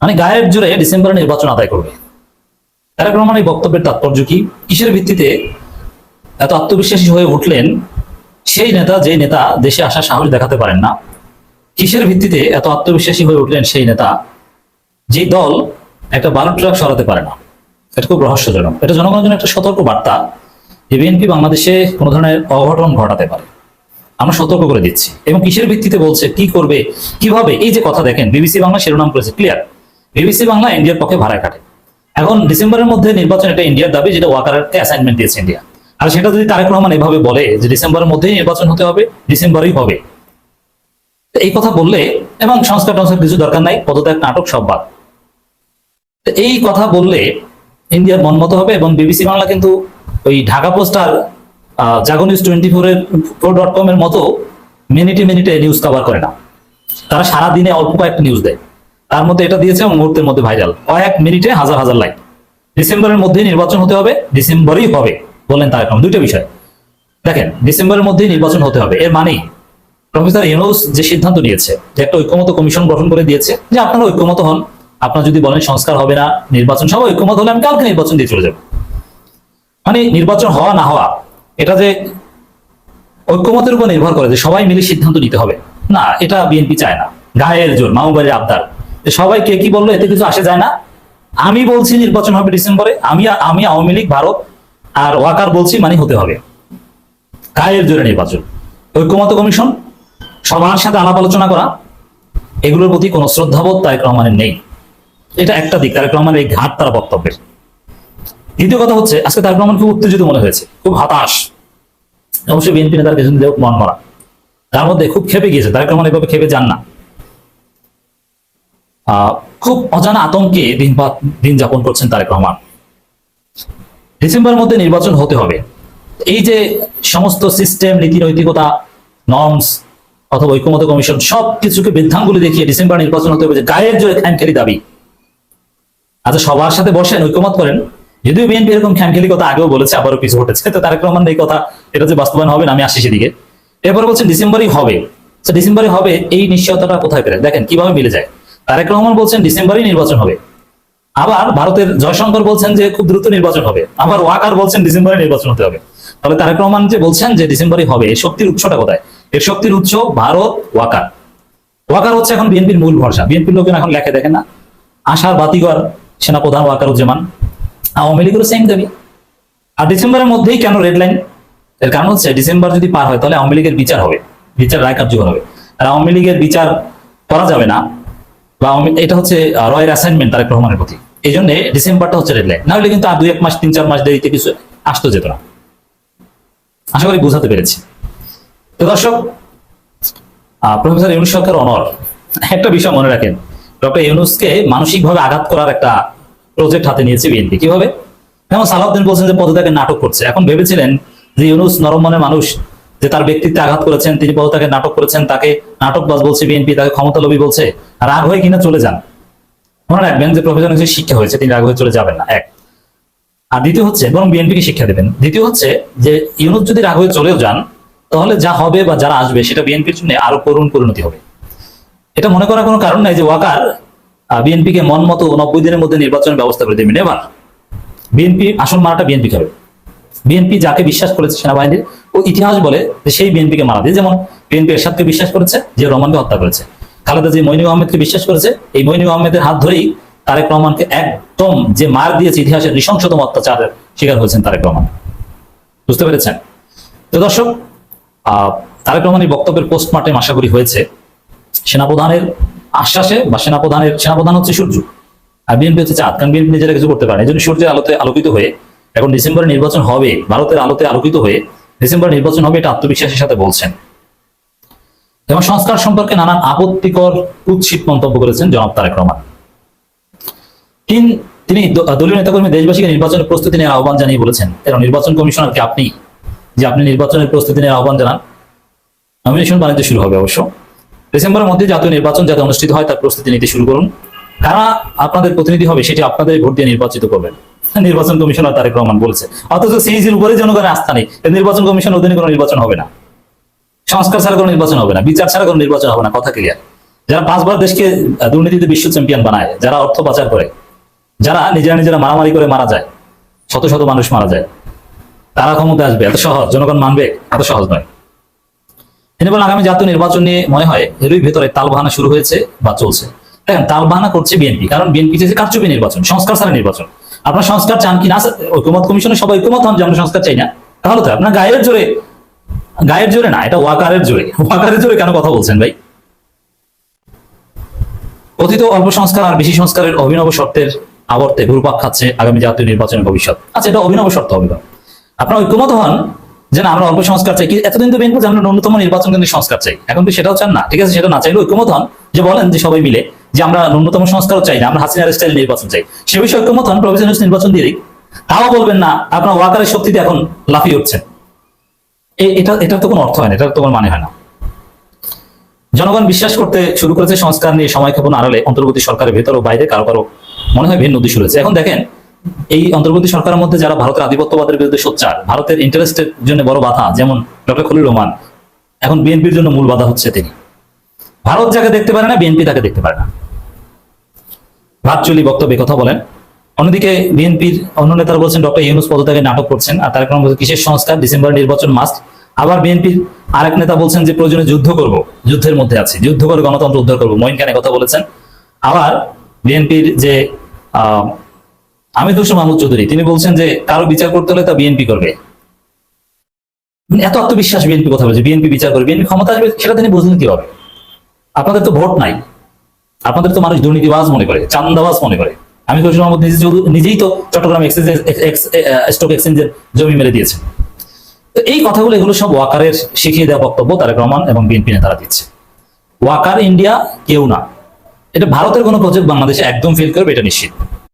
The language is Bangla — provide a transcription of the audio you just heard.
মানে গায়ের জুড়ে ডিসেম্বরে নির্বাচন আদায় করবে। তারেক রহমান এই বক্তব্যের তাৎপর্য কি? কিসের ভিত্তিতে এত আত্মবিশ্বাসী হয়ে উঠলেন সেই নেতা, যে নেতা দেশে আসা সাহস দেখাতে পারেন না? কিসের ভিত্তিতে এত আত্মবিশ্বাসী হয়ে উঠলেন সেই নেতা? যে দল একটা বালু ট্রাক সরাতে পারে না। এটা খুব রহস্যজনক। এটা জনগণের জন্য একটা সতর্ক বার্তা যে বিএনপি বাংলাদেশে কোনো ধরনের অঘটন ঘটাতে পারে। আমরা সতর্ক করে দিচ্ছি। এবং কিসের ভিত্তিতে বলছে, কি করবে, কীভাবে? এই যে কথা দেখেন, বিবিসি বাংলা শিরোনাম করেছে ক্লিয়ার বিবিসি বাংলা ইন্ডিয়ার পক্ষে ভাড়ায় কাটে। এখন ডিসেম্বরের মধ্যে নির্বাচন এটা ইন্ডিয়ার দাবি, যেটা ওয়াকারকে অ্যাসাইনমেন্ট দিয়েছে ইন্ডিয়া আর সেটা যদি তারেক রহমান এভাবে বলে যে ডিসেম্বরের মধ্যেই নির্বাচন হতে হবে, ডিসেম্বরেই হবে। তো এই কথা বললে এবং সংস্কার টংস্কার কিছু দরকার নাই, পদত্যাগ, নাটক, সব বাদ। এই কথা বললে ইন্ডিয়ার মন মতো হবে এবং বিবিসি বাংলা কিন্তু ওই ঢাকা পোস্টার জাগো নিউজ টোয়েন্টি ফোর এর ফোর ডট কম এর মতো মিনিটে মিনিটে নিউজ কভার করে না। তারা সারা দিনে অল্প কয়েকটা নিউজ দেয়। তার মধ্যে এটা দিয়েছে মুহূর্তের মধ্যে ভাইরাল কয়েক মিনিটে হাজার হাজার লাইক ডিসেম্বরের মধ্যে নির্বাচন হতে হবে, ডিসেম্বরেই হবে বললেন তারেক রহমান। দুইটা বিষয়। দেখেন, ডিসেম্বরের মধ্যেই নির্বাচন হতে হবে, এর মানে প্রফেসর ইউনুস যে সিদ্ধান্ত নিয়েছে, যে একটা ঐক্যমত কমিশন গঠন করে দিয়েছে, যে আপনারা ঐক্যমত হন, আপনারা যদি বলেন সংস্কার হবে না, নির্বাচন সব ঐক্যমত হলে আমি কালকে নির্বাচন দিয়ে চলে যাব। মানে নির্বাচন হওয়া না হওয়া, এটা যে ঐক্যমতের উপর নির্ভর করে যে সবাই মিলে সিদ্ধান্ত নিতে হবে, না, এটা বিএনপি চায় না। গায়ের জোর মামুবাড়ির আবদার। সবাই কে কি বলল, এতে কিছু আসে যায় না। আমি বলছি নির্বাচন হবে ডিসেম্বরে, আমি আমি আওয়ামী লীগ, ভারত আর ওয়াকার বলছি মানে হতে হবে। গায়ের জোরে নির্বাচন। ঐক্যমত কমিশন, সবার সাথে আলাপ আলোচনা করা, এগুলোর প্রতি কোনো শ্রদ্ধাবোধ তারেক রহমানের নেই। এটা একটা দিক তারেক রহমানের এই ঘাট তার বক্তব্যের। দ্বিতীয় কথা হচ্ছে, আজকে তারেক রহমান খুব উত্তেজিত মনে হয়েছে, খুব হতাশ। অবশ্যই বিএনপি নেতার পেছন মন মরা তার মধ্যে খুব খেপে গিয়েছে তারেক রহমান এভাবে খেপে যান না। খুব অজানা আতঙ্কে দিন দিন যাপন করছেন তারেক রহমান। ডিসেম্বর মধ্যে নির্বাচন হতে হবে। এই যে সমস্ত সিস্টেম নীতি নৈতিকতা নর্মস অথবা ঐক্যমত কমিশন সব কিছুকে বৃদ্ধাঙ্গুলি দেখিয়ে ডিসেম্বর নির্বাচন হতে হবে যে গায়ের জোরে খ্যানখেলি দাবি। আচ্ছা সবার সাথে বসেন, ঐক্যমত করেন। যদিও বিএনপি এরকম খ্যানখেলি কথা আগেও বলেছে, আবারও পিছু হটেছে তো তারেক রহমান এই কথা, এটা যে বাস্তবায়ন হবে না, আমি আসছি সেদিকে। এরপরে বলছেন ডিসেম্বরই হবে। তো ডিসেম্বরে হবে, এই নিশ্চয়তাটা কোথায় পেলেন? দেখেন, কীভাবে মিলে যায়। তারেক রহমান বলছেন ডিসেম্বরেই নির্বাচন হবে। আবার ভারতের জয়শঙ্কর বলছেন যে খুব দ্রুত নির্বাচন হবে। আবার ওয়াকার বলছেন ডিসেম্বরে নির্বাচন হতে হবে। তাহলে তারেক রহমান যে বলছেন যে ডিসেম্বরে হবে এর শক্তির উৎসটা কোথায়? এর শক্তির উৎস ভারত, ওয়াকার। ওয়াকার হচ্ছে এখন বিএনপির মূল ভরসা। বিএনপির লোকের এখন লেখে, দেখেন না? আশার বাতিগর সেনাপ্রধান ওয়াকারুজ্জামান আওয়ামী লীগেরও সেম দাবি। আর ডিসেম্বরের মধ্যেই কেন রেড লাইন এর কারণ হচ্ছে ডিসেম্বর যদি পার হয়, তাহলে আওয়ামী লীগের বিচার হবে। বিচার রায় কার্যকর হবে। আর আওয়ামী লীগের বিচার করা যাবে না। বা এটা হচ্ছে রয়ের অ্যাসাইনমেন্ট তারেক রহমানের প্রতি। এই জন্য ডিসেম্বরটা হচ্ছে রেড লাইন না হলে কিন্তু আর দুই এক মাস, তিন চার মাস দেরিতে কিছু আসতো যেত না। আশা করি বোঝাতে পেরেছি। তো দর্শক প্রফেসর ইউনুস সরকার অনর একটা বিষয় মনে রাখেন, ডক্টর ইউনুসকে মানসিকভাবে আঘাত করার একটা প্রজেক্ট হাতে নিয়েছে বিএনপি। কীভাবে? যেমন সালাউদ্দিন বলছেন যে পদত্যাগের নাটক করছে। এখন ভেবেছিলেন যে ইউনুস নরম মনের মানুষ যে তার ব্যক্তিত্বে আঘাত করেছেন, তিনি পদত্যাগের নাটক করেছেন, তাকে নাটকবাজ বলছে বিএনপি, তাকে ক্ষমতা লোভী বলছে, রাগ হয়ে কিনা চলে যান। মনে রাখবেন যে প্রফেসর ইউনুসের শিক্ষা হয়েছে, তিনি রাগ হয়ে চলে যাবেন না, এক। আর দ্বিতীয় হচ্ছে, বরং বিএনপিকে শিক্ষা দেবেন। দ্বিতীয় হচ্ছে যে, ইউনুস যদি রাগ হয়ে চলেও যান, তাহলে যা হবে বা যারা আসবে, সেটা বিএনপির জন্য আরও করুণ পরিণতি হবে। এটা মনে করার কোনো কারণ নাই যে ওয়াকার বিএনপিকে মন মতো নব্বই দিনের মধ্যে নির্বাচনের ব্যবস্থা করে দেবেন এবার বিএনপি আসল মারাটা বিএনপি খাবে। বিএনপি যাকে বিশ্বাস করেছে সেনাবাহিনীর ইতিহাস বলে যে সেই বিএনপিকে মারা দিয়ে, যেমন বিএনপি এরশাদকে বিশ্বাস করেছে, যে রহমানকে হত্যা করেছে। খালেদা যে মইনু আহমেদকে বিশ্বাস করেছে। এই মইনু আহমেদের হাত ধরেই তারেক রহমানকে একদম যে মার দিয়েছে ইতিহাসের নৃশংসতম অত্যাচারের শিকার হয়েছেন তারেক রহমান। বুঝতে পেরেছেন? তো দর্শক তারেক রহমানের বক্তব্যের পোস্টমার্টেম আশা করি হয়েছে। সেনাপ্রধানের আশ্বাসে বা সেনাপ্রধানের, সেনাপ্রধান হচ্ছে সূর্য। আর বিএনপি হচ্ছে চাঁদ। কারণ বিএনপি নিজেরা কিছু করতে পারে এই জন্য সূর্যের আলোতে আলোকিত হয়ে এখন ডিসেম্বরে নির্বাচন হবে, ভারতের আলোতে আলোকিত হয়ে ডিসেম্বরে নির্বাচন হবে, এটা আত্মবিশ্বাসের সাথে বলছেন। এবং সংস্কার সম্পর্কে নানান আপত্তিকর কুৎসিত মন্তব্য করেছেন জনাব তারেক রহমান। তিন দলীয় নেতাকর্মী দেশবাসীকে নির্বাচনের প্রস্তুতি নেওয়ার আহ্বান জানিয়ে বলেছেন। এবং নির্বাচন কমিশনারকে আপনি, যে আপনি নির্বাচনের প্রস্তুতি নেওয়ার আহ্বান জানান নমিনেশন বাণিজ্য শুরু হবে অবশ্য। ডিসেম্বরের মধ্যে জাতীয় নির্বাচন যাতে অনুষ্ঠিত হয়, তার প্রস্তুতি নিতে শুরু করুন। কারা আপনাদের প্রতিনিধি হবে, সেটি আপনাদের ভোট দিয়ে নির্বাচিত করবেন। নির্বাচন কমিশনার তারেক রহমান বলছে। অথচ সিইজির উপরে জনগণের আস্থা নেই। নির্বাচন কমিশন অধীনে কোনো নির্বাচন হবে না। সংস্কার ছাড়া কোনো নির্বাচন হবে না। বিচার ছাড়া কোনো নির্বাচন হবে না। কথা ক্লিয়ার যারা পাঁচবার দেশকে দুর্নীতিতে বিশ্ব চ্যাম্পিয়ন বানায়, যারা অর্থ পাচার করে, যারা নিজেরা নিজেরা মারামারি করে মারা যায়, শত শত মানুষ মারা যায়, তারা ক্ষমতা আসবে। এত সহজ। জনগণ মানবে, এত সহজ নয়। তিনি বলেন, আগামী জাতীয় নির্বাচন নিয়ে মনে হয় এরই ভেতরে তালবাহানা শুরু হয়েছে বা চলছে। দেখেন, তালবাহানা করছে বিএনপি, কারণ বিএনপি চেয়েছে কারচুপি নির্বাচন, সংস্কার ছাড়া নির্বাচন। আপনার সংস্কার চান কি না? ঐক্যমত কমিশনে সবাই ঐক্যমত হন যে আমরা সংস্কার চাই না। তাহলে তো আপনার গায়ের জোরে গায়ের জোরে না, এটা ওয়াকারের জোরে। ওয়াকারের জোরে কেন কথা বলছেন ভাই? কথিত অল্প সংস্কার আর বেশি সংস্কারের অভিনব শর্তের আবর্তে ঘুরপাক খাচ্ছে আগামী জাতীয় নির্বাচনের ভবিষ্যৎ। আচ্ছা এটা অভিনব শর্ত হবে। আপনার ঐক্যমত হন যে না, আমরা অল্প সংস্কার চাই। এতদিন তো বিএনপি আমরা ন্যূনতম নির্বাচন কেন্দ্রিক সংস্কার চাই। এখন তো সেটাও চান না। ঠিক আছে, সেটা না চাইলে ঐক্যমত হন যে বলেন যে সবাই মিলে। যে আমরা ন্যূনতম সংস্কারও চাই না, আমরা হাসিনার স্টাইল নির্বাচন চাই। সে বিষয়ে ঐক্যমত হন প্রফেসর নির্বাচন দিয়ে তাও বলবেন না, আপনার ওয়াকারের শক্তিতে এখন লাফিয়ে উঠছেন। এটা এটার তো কোনো অর্থ হয় না এটার তো কোনো মানে হয় না। জনগণ বিশ্বাস করতে শুরু করেছে সংস্কার নিয়ে সময় ক্ষেপণ আড়ালে, অন্তর্বর্তী সরকারের ভেতর ও বাইরে কারও কারও মনে হয় ভিন্ন উদ্দেশ্য রয়েছে। এখন দেখেন, এই অন্তর্বর্তী সরকারের মধ্যে যারা ভারতের আধিপত্যবাদের বিরুদ্ধে সোচ্চার, ভারতের ইন্টারেস্টের জন্য বড় বাধা, যেমন ডক্টর খলিল রহমান, এখন বিএনপির জন্য মূল বাধা হচ্ছে তিনি। ভারত যাকে দেখতে পারে না, বিএনপি তাকে দেখতে পারে না। ভাতচুলি বক্তব্যে কথা বলেন। অন্যদিকে বিএনপির অন্য নেতারা বলছেন, ডক্টর ইউনুস পদত্যাগে নাটক করছেন। আর তার কারণ কিসের সংস্কার? ডিসেম্বর নির্বাচন মাস্ট আবার বিএনপির আরেক নেতা বলছেন যে, প্রয়োজনে যুদ্ধ করব। যুদ্ধের মধ্যে আছে। যুদ্ধ করে গণতন্ত্র উদ্ধার করব। মঈন খানে কথা বলেছেন। আবার বিএনপির যে আমির হোসেন মাহমুদ চৌধুরী, তিনি বলছেন যে, কারও বিচার করতে হলে তা বিএনপি করবে। মানে এত আত্মবিশ্বাস বিএনপি কথা বলছে বিএনপি বিচার করবে বিএনপি ক্ষমতা আসবে, সেটা তিনি বুঝলেন কীভাবে? আপনাদের তো ভোট নাই। আপনাদের তো মানুষ দুর্নীতিবাজ মনে করে, চান্দাবাজ মনে করে। আমি তো মোহাম্মদ নিজে নিজেই তো চট্টগ্রাম স্টক এক্সচেঞ্জের জমি মেরে দিয়েছে। তো এই কথাগুলো এগুলো সব ওয়াকারের শিখিয়ে দেওয়া বক্তব্য তারেক রহমান এবং বিএনপি নেতারা দিচ্ছে। ওয়াকার ইন্ডিয়া কেউ না। এটা ভারতের কোনো প্রজেক্ট বাংলাদেশে একদম ফেল করবে, এটা নিশ্চিত।